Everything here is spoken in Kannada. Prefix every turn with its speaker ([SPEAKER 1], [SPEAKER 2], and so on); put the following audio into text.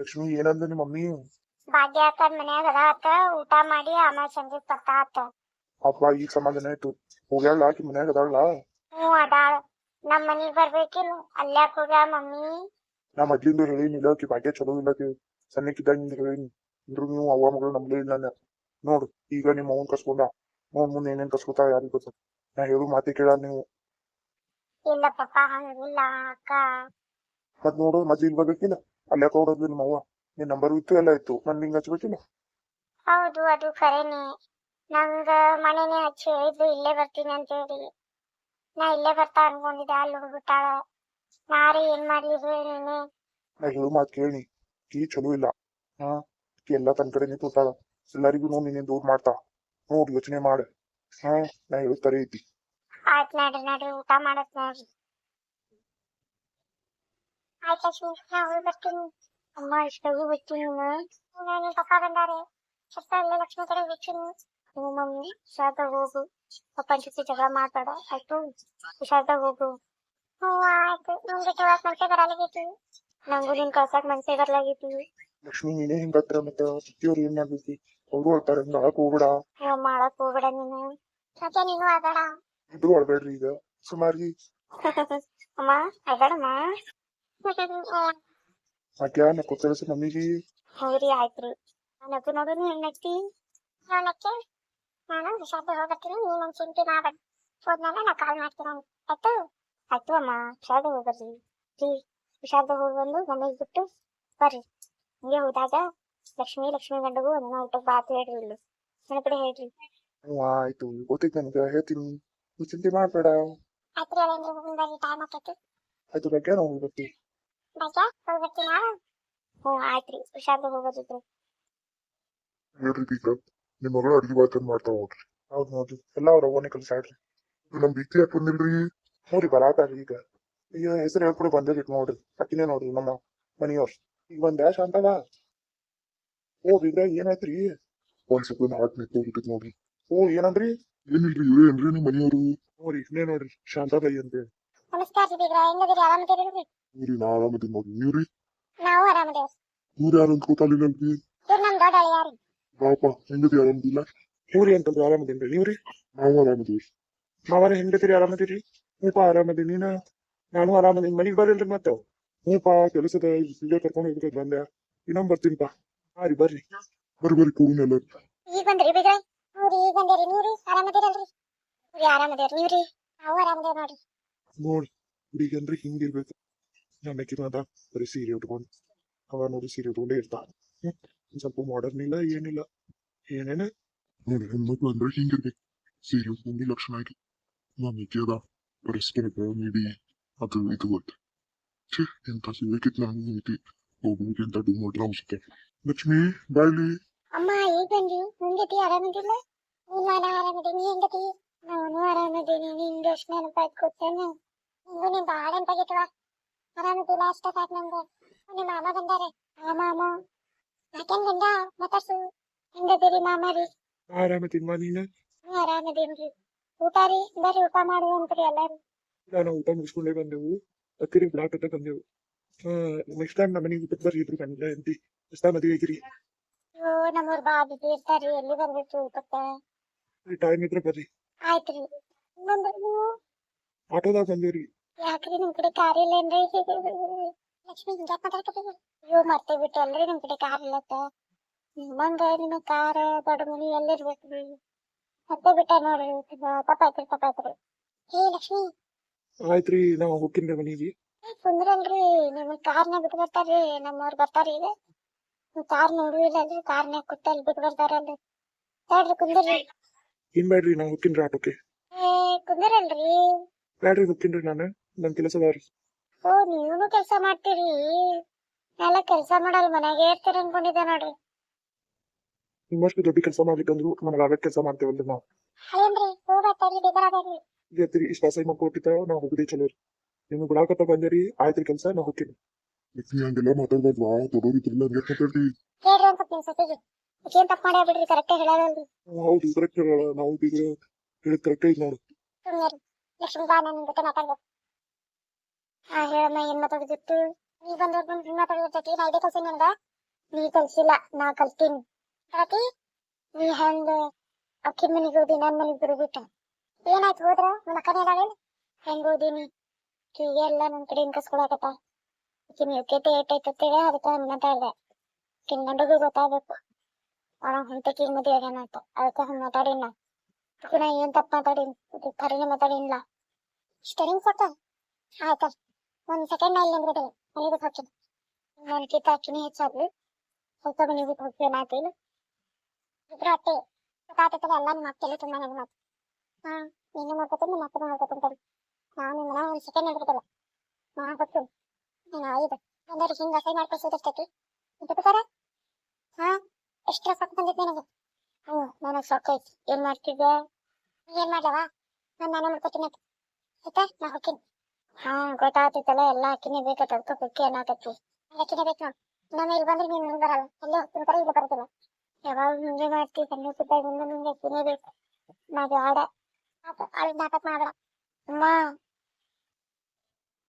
[SPEAKER 1] ಲಕ್ಷ್ಮಿ ಏನಂದ ನಿಮ್ಮ ಮಮ್ಮಿ?
[SPEAKER 2] ಭಾಗ್ಯ ಅಕ್ಕ ಮನ್ಯಾಗ ಅದ ಅತ್ತ ಊಟ ಮಾಡಿ ಆಮೇಲೆ ಸಂಜೆ ಬರ್ತಾ ಅತ್ತ
[SPEAKER 1] ಅಪ್ಪ ಈಗ ಸಮಾಧಾನ ಆಯ್ತು. ಹೋಗ್ಯಾಳ ಆಕಿ ಮನ್ಯಾಗ ಅದಾಳ
[SPEAKER 2] ಹ್ಞೂ ಅದಾಳ. ನಮ್ಮ ಮನಿಗ್ ಬರ್ಬೇಕಿಲ್ಲ ಅಲ್ಯಾಕ್ ಹೋಗ್ಯಾಳ ಮಮ್ಮಿ?
[SPEAKER 1] ನಾ ಮೊದ್ಲಿಂದ ಹೇಳಿನಿಲ್ಲ ಆಕಿ ಭಾಗ್ಯ ಚಲೋ ಇಲ್ಲ ಆಕಿ. ಸಣ್ಣಕ್ಕಿದ್ದಂಗಿಂದ ಹೇಳೀನಿ ಅಂದ್ರು ನೀವು ಅವ್ವ ಮಗಳು ನಂಬಲೇ ಇಲ್ಲ ನಾನು ನೋಡು ಈಗ ನಿಮ್ಮ ಅವನ್ ಕಸ್ಕೊಂಡ ನೋಡ್ ಮುಂದೆ ಏನೇನ್ ಕಸ್ಕೊತಾಳ ಯಾರಿಗ್ ಗೊತ್ತ? ನಾ ಹೇಳು ಮಾತಿ ಕೇಳ ನೀವು.
[SPEAKER 2] ಇಲ್ಲ ಪಪ್ಪ ಹಂಗಿಲ್ಲ ಅಕ್ಕ.
[SPEAKER 1] ಮತ್ ನೋಡು ಮೊದ್ಲು ಇಲ್ಲಿ ಬರ್ಬೇಕಿಲ್ಲ? ಅಲ್ಯಾಕ ಹೊಡೋದ್ಲು ನಿಮ್ಮ ಅವ್ವ ನಿನ್ ನಂಬರ್ ಇತ್ತು ಎಲ್ಲ ಇತ್ತು ನನ್ ನಿಂಗ್ ಹಚ್ಬೇಕಿಲ್ಲ
[SPEAKER 2] ಹೌದು ಅದು ಖರೇನೆ ನಂಗ ಮನೆನೇ ಹಚ್ಚಿ ಹೇಳಿದ್ಲು ಇಲ್ಲೇ ಬರ್ತೀನಿ ಅಂತ ಹೇಳಿ ನಾ ಇಲ್ಲೇ ಬರ್ತಾ ಅನ್ಕೊಂಡಿದ್ದೆ ಅಲ್ಲಿ ಹೋಗ್ಬಿಟ್ಟಾಳ ನಾರೇ ಏನ್ ಮಾಡ್ಲಿ ಹೇಳಿ ನೀನೆ
[SPEAKER 1] ನಾ ಹೇಳು ಮಾತು ಕೇಳಿ ಕೀ ಚಲೋ ಇಲ್ಲ ಹಾ ಎಲ್ಲ ತನ್ ಕಡೆ ನಿಂತಾಳ ಎಲ್ಲರಿಗೂ ನೋಡ್ ನಿನ್ನ ದೂರ ಮಾಡ್ತಾ ನೋಡ್ ಯೋಚನೆ ಮಾಡ ಹಾ ನಾ ಹೇಳು ತರಿ ಐತಿ
[SPEAKER 2] ಆಯ್ತ್ ನಡ್ರಿ ನಡ್ರಿ ಊಟ ಮಾಡತ್ ನೋಡ್ರಿ ಆಯ್ತ್ ಲಕ್ಷ್ಮಿ ನಾ ಹೋಗಿ ಬರ್ತೀನಿ ಅಮ್ಮ ಇಷ್ಟೊಂದು ಬರ್ತೀನಿ ನಾನು ಪಪ್ಪ ಬಂದಾರೆ ಸ್ವಲ್ಪ ಅಲ್ಲೇ ಲಕ್ಷ್ಮಿ ಕಡೆ ಬಿಡ್ತೀನಿ ನೀವು ಮಮ್ಮಿ ಹುಷಾರ್ದಾಗ ಹೋಗು ಪಪ್ಪನ ಜೊತೆ ಜಗಳ ಮಾಡ್ಬೇಡ ಆಯ್ತು ಹುಷಾರ್ದಾಗ ಹೋಗು ಹ್ಞೂ ಆಯ್ತು ನಂಗೆ ಕೇಳಕ್ ಮನ್ಸೆ ಬರಲಾಗೈತಿ ನಂಗೂ ನಿನ್ ಕಳ್ಸಕ್ ಮನ್ಸೆ ಬರ್ಲಾಗೈತಿ
[SPEAKER 1] ಲಕ್ಷ್ಮಿ ನೀನೇ ಹಿಂಗತ್ರ ಮತ್ತೆ ಸುತ್ತಿಯವ್ರು ಏನ್ ಮಾಡ್ಬೇಕು ಅವ್ರು ಹೇಳ್ತಾರೆ ಹಂಗ ಹೋಗ್ಬೇಡ
[SPEAKER 2] ನೀವು ಮಾಡಕ್ ಹೋಗ್ಬೇಡ ನೀನು ಮತ್ತೆ ನೀನು
[SPEAKER 1] ಇಬ್ರು ಈಗ ಸುಮಾರಿ
[SPEAKER 2] ಅಮ್ಮ ಆಗಡಮ್ಮ
[SPEAKER 1] ಆಕ್ಯಾ ನಾ ಕೊತ್ತಲಸ ಮಮ್ಮಿಗೆ.
[SPEAKER 2] ಹೌದ್ರಿ ಆಯ್ತ್ರಿ. ನಗು ನೋಡು ನೀ ಹೆಣ್ಣಕ್ಕಿ ಹೇಳಕ್ಕೆ ನಾನು ಹುಷಾರ್ದ ಹೋಗತ್ತೀನಿ ನೀ ನನ್ ಚಿಂತೆ ಮಾಡಬೇಡ ಹೋದ್ಮೇಲೆ ನಾ ಕಾಲ್ ಮಾಡ್ತೀನಿ ಆಯ್ತು? ಆಯ್ತು ಅಮ್ಮ ಹುಷಾರ್ದ ಹೋಗ್ಬರ್ರಿ. ರೀ ಹುಷಾರ್ದ ಹೋಗಿ ಬಂದು ಮನೆಗೆ ಬಿಟ್ಟು ಬರ್ರಿ. ಹಿಂಗೆ ಹೋದಾಗ ಲಕ್ಷ್ಮಿ ಲಕ್ಷ್ಮಿ ಗಂಡಗೂ ಒಂದಿನ ಊಟಕ್ಕೆ ಬಾತ್ ಹೇಳ್ರಿ ಇಲ್ಲಿ. ಕಡೆ ಹೇಳ್ರಿ.
[SPEAKER 1] ಆಯ್ತು. ಗೊತ್ತೈತಿ ನನಗೆ ಹೇಳ್ತೀನಿ. ನೀ ಚಿಂತೆ ಮಾಡಬೇಡ.
[SPEAKER 2] ಆಯ್ತು ಬರ್ರಿ ಟೈಮ್ ಆಕೈತಿ.
[SPEAKER 1] ಆಯ್ತು ಬಗ್ಗೆ ನಾವು
[SPEAKER 2] ಬಾಯ್ಕಾ ಹೋಗಿ ಬರ್ತೀನಾ ಹ್ಞೂ ಆಯ್ತ್ರಿ ಹುಷಾರ್ದ ಹೋಗೋದಿದ್ರು
[SPEAKER 1] ಹೇಳ್ರಿ ಈಗ ನಿಮ್ ಮಗಳ ಅಡ್ಗೆ ಬಾಯ್ತಂದ್ ಮಾಡ್ತಾವ ನೋಡ್ರಿ ಹೌದ್ ನೋಡ್ರಿ ಎಲ್ಲ ಅವ್ರ ಅವ್ವನೇ ಕಲ್ಸಾಡ್ರಿ ನಮ್ ಬಿತ್ತಿ ಯಾಕೆ ಬಂದಿಲ್ರಿ ನೋಡ್ರಿ ಬರಾತಾರ್ರಿ ಈಗ ಈಗ ಹೆಸರು ಹೇಳ್ಕೊಡಿ ಬಂದಿರ್ಬೇಕು ನೋಡ್ರಿ ಅಕ್ಕಿನೇ ನೋಡ್ರಿ ನಮ್ಮ ಮನಿಯವ್ರ ಈಗ ಬಂದ ಶಾಂತವ ಓ ಬಿಗ್ರ ಏನಾಯ್ತ್ರಿ ಒಂದ್ ಸೆಕೆಂಡ್ ಹಾರ್ಟ್ ನಿಂತೋಗ್ಬಿಟ್ಟಿತ್ ನೋಡ್ರಿ ಓ ಏನಂದ್ರಿ ಏನಿಲ್ರಿ ಇವ್ರೇ ಏನ್ರಿ ನಿಮ್ ಮನಿಯವರು ನೋಡ್ರಿ ಇವ್ನೇ ನೋಡ್ರಿ ಶಾಂತಾಬಾಯಿ ಅಂತ
[SPEAKER 2] ನಮಸ್ಕಾರ ರೀ ಬೀಗ್ರ ಹೆಂಗದಿರಿ ಆರಾಮದಿರಿ
[SPEAKER 1] ಇವ್ರಿ ನಾ ಆರಾಮದೀನಿ ನೋಡಿ ನೀವ್ರಿ?
[SPEAKER 2] ನಾವು ಆರಾಮದೇವ್
[SPEAKER 1] ಇವ್ರು ಯಾರು ಅಂತ ಗೊತ್ತಾಗ್ಲಿಲ್ಲಲ್ರಿ
[SPEAKER 2] ಇವ್ರು ನಮ್ ದೊಡ್ಡ ಅಳಿಯಾರಿ
[SPEAKER 1] ಬಾಪ ಹೆಂಗದಿ ಆರಾಮದಿಲ್ಲ ಊರಿ ಅಂತಂದ್ರೆ ಆರಾಮದೀನ್ರಿ ನೀವ್ರಿ? ನಾವು ಆರಾಮದೀವಿ ಮಾವರ ಹೆಂಗದಿರಿ? ಆರಾಮದಿರಿ ನೀಪ ಆರಾಮದಿ ನೀನ? ನಾನು ಆರಾಮದೀನಿ ಮನಿಗ್ ಬರಲ್ರಿ ಮತ್ತೆ. ನೀಪ ಕೆಲಸದ ಇಲ್ಲೇ ಕರ್ಕೊಂಡು ಹೋಗ್ಬೇಕು ಬಂದೆ. ಇನ್ನೊಂದ್ ಬರ್ತೀನಿಪ್ಪ ಹಾ ರೀ ಬರ್ರಿ. ಬರ್ರಿ ಬರ್ರಿ ಕೂಡಿನ ಎಲ್ಲ
[SPEAKER 2] ಈಗ ಬಂದ್ರಿ ಬೀಗ್ರ? ಹ್ಞೂ ಈಗ ಬಂದೇರಿ. ನೀವ್ರಿ? ಆರಾಮದಿರಲ್ರಿ ಇವ್ರಿ ಆರಾಮದೇವ್ರಿ ನೀವ್ರಿ? ನಾವು ಆರಾಮದೇವ್ ನೋಡ್ರಿ.
[SPEAKER 1] ನೋಡಿ ಹುಡುಗನ್ರಿ ಹಿಂಗಿರ್ಬೇಕು ನನ್ನ ಅದ ಬರೀ ಸೀರೆ ಉಟ್ಕೊಂಡು ಅವ ನೋಡಿ ಸೀರೆ ಉಟ್ಕೊಂಡೇ ಇರ್ತಾಳ ಹ್ಮ್ ಒಂದ್ ಸ್ವಲ್ಪ ಮಾಡರ್ನ್ ಇಲ್ಲ ಏನಿಲ್ಲ ಏನೇನ ನೋಡಿ ಹೆಣ್ಮಕ್ಳು ಅಂದ್ರೆ ಹಿಂಗಿರ್ಬೇಕು ಸೀರೆ ಉಟ್ಕೊಂಡು ಲಕ್ಷಣ ಆಗಿ ನಮಗೆ ಅದ ಪರಸ್ಪರ ನೀಡಿ ಅದು ಇದು ಗೊತ್ತು ಛೇ ಎಂತ ಸಿಗಬೇಕಿತ್ತು ನಾನು ನೀತಿ ಹೋಗ್ಬೇಕು ಅಂತ ಡು ನೋಡ್ರ ಅನ್ಸುತ್ತೆ ಲಕ್ಷ್ಮಿ ಬಾಯ್ಲಿ
[SPEAKER 2] ಅಮ್ಮ ಈಗ ಬಂದ್ರಿ ಮುಂಗತಿ ಆರಾಮದಿಲ್ಲ ನೀನು ನಾನು ಆರಾಮದೀನಿ ನೀ ಹೆಂಗತಿ ನಾನು ಆರಾಮದೀನಿ ನಿಂಗೆ ಎಷ್ಟು ನೆನಪಾಯ್ತು ಗೊತ್ತೇನು? ನಿಂಗೂ ನಿನ್ ಬಾಳ ನೆನಪಾಗಿತ್ತವ ಆರಾಮದಿಲ್ಲ ಅಷ್ಟೇ ಸಾಕು ನಂಗೆ. ನಿಮ್ಮ ಮಾಮ ಬಂದಾರೆ. ಆ ಮಾಮ. ಯಾಕೆನ್ ಗಂಡ ಮಾತಾಡ್ಸು. ಹೆಂಗದಿರಿ ಮಾಮ ರೀ?
[SPEAKER 1] ಆರಾಮದಿನ್ವಾ ನೀನು?
[SPEAKER 2] ನೀವು ಆರಾಮದೀನ್ರಿ ಊಟ ರೀ? ಬರ್ರಿ ಊಟ ಮಾಡುವ ಅಂತ್ರಿ ಎಲ್ಲಾರು.
[SPEAKER 1] ನಾನು ಊಟ ಮುಗಿಸ್ಕೊಂಡೇ ಬಂದೆವು. ಅಕ್ಕಿರಿ ಬ್ಲಾಕ್ ಅಂತ ಬಂದೆವು. ನೆಕ್ಸ್ಟ್ ಟೈಮ್ ನಮ್ಮ ಮನೆಗೆ ಊಟಕ್ಕೆ ಬರ್ರಿ ಇಬ್ರು ಗಂಡ ಅಂತಿ ಎಷ್ಟ ಮದುವೆ ಆಗಿರಿ?
[SPEAKER 2] ಅಯ್ಯೋ ನಮ್ಮೂರ್ ಬಾ ಬಿಸಿ ಇರ್ತಾರ್ರಿ. ಎಲ್ಲಿ ಬರ್ಬೇಕು ಊಟಕ್ಕೆ?
[SPEAKER 1] ಟೈಮ್ ಇದ್ರೆ ಬರ್ರಿ.
[SPEAKER 2] ಆಯ್ತ್ರಿ. ಇನ್ನೊಂದು ನೀವು?
[SPEAKER 1] ಆಟೋದಾಗ ಬಂದೇವ್ರಿ.
[SPEAKER 2] ಯಾಕ್ರಿ ನಿಮ್ ಕಡೆ ಕಾರ್ ಇಲ್ಲೇನ್ರಿ ಲಕ್ಷ್ಮಿ ಹಿಂಗ್ಯಾಕ್ ಮಾತಾಡ್ಕತ್ತೀರಿ ಅಯ್ಯೋ ಬಿಟ್ಟು ಬಿಟ್ಟಲ್ರಿ ನಿಮ್ ಕಡೆ ಕಾರ್ ಇಲ್ಲತ್ತ ನಿಮ್ಮಂಗ ನಿಮ್ಮ ಕಾರ ದೊಡ್ಡ ಮನಿ ಎಲ್ಲಿರ್ಬೇಕ್ರಿ ಮತ್ತೆ ಬಿಟ್ಟ ನೋಡ್ರಿ ತಪ್ಪಾಯ್ತ್ರಿ ತಪ್ಪಾಯ್ತ್ರಿ ಹೇ ಲಕ್ಷ್ಮಿ.
[SPEAKER 1] ಆಯ್ತ್ರಿ ನಾವು ಹೋಗ್ತೀನಿ ಮನೆಗೆ.
[SPEAKER 2] ಕುಂದ್ರಲ್ರಿ ನಿಮ್ ಕಾರ್ನ ಬಿಟ್ಟು ಬರ್ತಾರ್ರಿ ನಮ್ಮವ್ರು ಬರ್ತಾರ್ರಿ ಈಗ. ಕಾರ್ ನೋಡು ಇಲ್ಲಲ್ರಿ ಕುತ್ತ ಅಲ್ಲಿ ಬಿಟ್ಟು ಬರ್ತಾರಲ್ರಿ ತಡ್ರಿ ಕುಂದ್ರಿ.
[SPEAKER 1] ಏನ್ ಬ್ಯಾಡ್ರಿ ನಾವು ಹೋಗ್ತೀನಿ ಆಟೋಕೆ
[SPEAKER 2] ಏ ಕುಂದ್ರಲ್ರಿ.
[SPEAKER 1] ಬ್ಯಾಡ್ರಿ ಹೋಗ್ತೀನಿ ನಾನು? ನನ್ ಕೆಲಸ ಅದಾವ್ರಿ
[SPEAKER 2] ಓ ನೀವೂನು ಕೆಲಸ ಮಾಡ್ತೀರಿ. ಎಲ್ಲ ಕೆಲಸ ಮಾಡಲ್ ಮನೆಗೆ ಇರ್ತೀರ ಅನ್ಕೊಂಡಿದ್ದೆ ನೋಡ್ರಿ.
[SPEAKER 1] ನಿಮ್ಮಷ್ಟು ದೊಡ್ಡ ಕೆಲಸ ಮಾಡ್ಲಿಕ್ಕಂದ್ರು ನಮ್ಗೆ ಆಗೋ ಕೆಲಸ ಮಾಡ್ತೇವಲ್ರಿ ನಾವು. ಇಷ್ಟ ನಾವು ಹೋಗುದೇ ಚಲೋ ರೀ. ನಿಮ್ಗೆ ಬಿಡಾಕತ್ತ ಬಂದೇರಿ ಆಯ್ತ್ರಿ ಕೆಲಸ ನಾ ಹೋಗ್ತೀನಿ ಹಂಗೆಲ್ಲ ಹಂಗೆ
[SPEAKER 2] ಕೇಳ್ರಿ ಅಂತ ಸತಿಗೆ ಏನ್ ತಪ್ಪ ಮಾಡ್ಯಾ ಬಿಡ್ರಿ ಕರೆಕ್ಟ್ ಹೇಳಲ್ರಿ
[SPEAKER 1] ಹೌದು ಕರೆಕ್ಟ್ ಹೇಳಲ್ಲ ನಾವು ಬೀಗ್ರ ಹೇಳಿದ್ ಕರೆಕ್ಟ್ ಐತಿ ನೋಡು.
[SPEAKER 2] ಸುಮ್ನಿರಿ ಲಕ್ಷ್ಮಿ ಬಾ ನನ್ನ ಜೊತೆ ಮಾತಾಡ್ಬೇಕು ಆ ಹೇಳಮ್ಮ ಏನ್ ಮಾತಾಡಿದಿತ್ತು? ನೀ ಬಂದವ್ರ ಬಂದು ಮಾತಾಡಿರ್ತೈತಿ ನಾ ಇದೇ ಕಲ್ಸಿ ನನ್ಗ ನೀ ಕಲ್ಸಿಲ್ಲ ನಾ ಕಲ್ತೀನಿ. ಕರತಿ ನೀ ಹೆಂಗ ಅಕ್ಕಿ ಮನೆಗೆ ಹೋದಿ ನನ್ನ ಮನೆಗೆ ಬಿಡ್ಬಿಟ್ಟ ಏನಾಯ್ತು ಹೋದ್ರ? ನನ್ನ ಅಕ್ಕನೇ ಇದ್ದಾಳೆ ಹೆಂಗ ಓದಿನಿ ಕಿವಿಗೆ ಎಲ್ಲ ನನ್ನ ಕಡೆ ಕಸ್ಕೊಳಕತ್ತ ಆಕಿನ ಯೋಗ್ಯತೆ ಏಟೈತತ್ತೇಳಿ ಅದಕ್ಕೆ ಹಂಗಂತ ಹೇಳ್ದೆ. ಆಕಿನ ಗಂಡಗೂ ಗೊತ್ತಾಗ್ಬೇಕು. ಅವನ ಹೊಂಟಕಿ ಮದುವೆ ಆಗ್ಯಾನ ಅಂತ ಅದಕ್ಕೆ ಹಂಗ ಮಾತಾಡಿನ ನಾ ಏನ್ ತಪ್ಪ ಮಾತಾಡಿನ್ ಇದು ಖರೇನೆ ಮಾತಾಡಿನ್ಲ ಸ್ಟರಿಂಗ್ ಕೊಟ್ಟ ಆಯ್ತ ಒಂದ್ ಸೆಕೆಂಡ್ ಅಲ್ಲಿ ನಿಂದ್ಬಿಟ್ಟಿಲ್ಲ ಮನೆಗೆ ಹೋಗ್ತೀನಿ ನನ್ ಕಿತ್ತ ಹಾಕಿನಿ ಹೆಚ್ಚಾದ್ಲು ಸ್ವಲ್ಪ ಮನೆಗೆ ಹೋಗ್ತೀನಿ ಇಲ್ಲ ಇಬ್ರು ಅಟ್ಟೆ ಗೊತ್ತಾಗ್ತದೆ ಎಲ್ಲ ನಿಮ್ಮ ಅತ್ತೆಲ್ಲ ತುಂಬಾ ನನ್ನ ಮಾತು ಹಾ ನೀನು ಮಾಡ್ಕೊತೀನಿ ನಿಮ್ಮ ಅಪ್ಪನ ಮಾಡ್ಕೊತೀನಿ ನಾನು ನಿಮ್ಮನ್ನ ಒಂದ್ ಸೆಕೆಂಡ್ ಹಿಡ್ಬಿಟ್ಟಿಲ್ಲ ನಾ ಗೊತ್ತು ನೀನು ಆಯ್ತು ಅಂದ್ರೆ ಹಿಂಗ ಅಸೈ ಮಾಡ್ಕೊಸೋದಷ್ಟಕ್ಕೆ ಬಿಟ್ಟಾರ ಹಾ ಎಷ್ಟು ರೊಕ್ಕ ಬಂದಿತ್ತು ನನಗೆ. ಹ್ಞೂ ನನಗೆ ಸಾಕೈತಿ ಏನ್ ಮಾಡ್ತಿದ್ದೆ? ಏನ್ ಮಾಡ್ಲವಾ? ನಾನು ನಾನೇ ಮಾಡ್ಕೊತೀನಿ ಆಯ್ತಾ? ನಾ ಹೋಗ್ತೀನಿ. ಹಾ ಗೊತ್ತಾಗ್ತೈತಲ್ಲ ಎಲ್ಲ ಅಕ್ಕಿನೇ ಬೇಕು ಅದಕ್ಕೆ ಕುಕ್ಕಿ ಏನಾಗತ್ತಿ ಅಕ್ಕಿನೇ ಬೇಕು. ನಾನು ಇಲ್ಲಿ ಬಂದ್ರೆ ನೀನು ಮುಂದೆ ಬರಲ್ಲ. ಎಲ್ಲೇ ಹೋಗ್ತೀನಿ ಕಡೆ ಇಲ್ಲಿ ಬರೋದಿಲ್ಲ ಯಾವಾಗ ಮುಂದೆ ಮಾಡ್ತೀವಿ ಸಣ್ಣ ಸುದ್ದಾಗ ಮುಂದೆ ಮುಂದೆ ಅಕ್ಕಿನೇ ಬೇಕು. ನಾ ಬೇಡ ಅವಳು ನಾಟಕ ಮಾಡಬೇಡ. ಅಮ್ಮ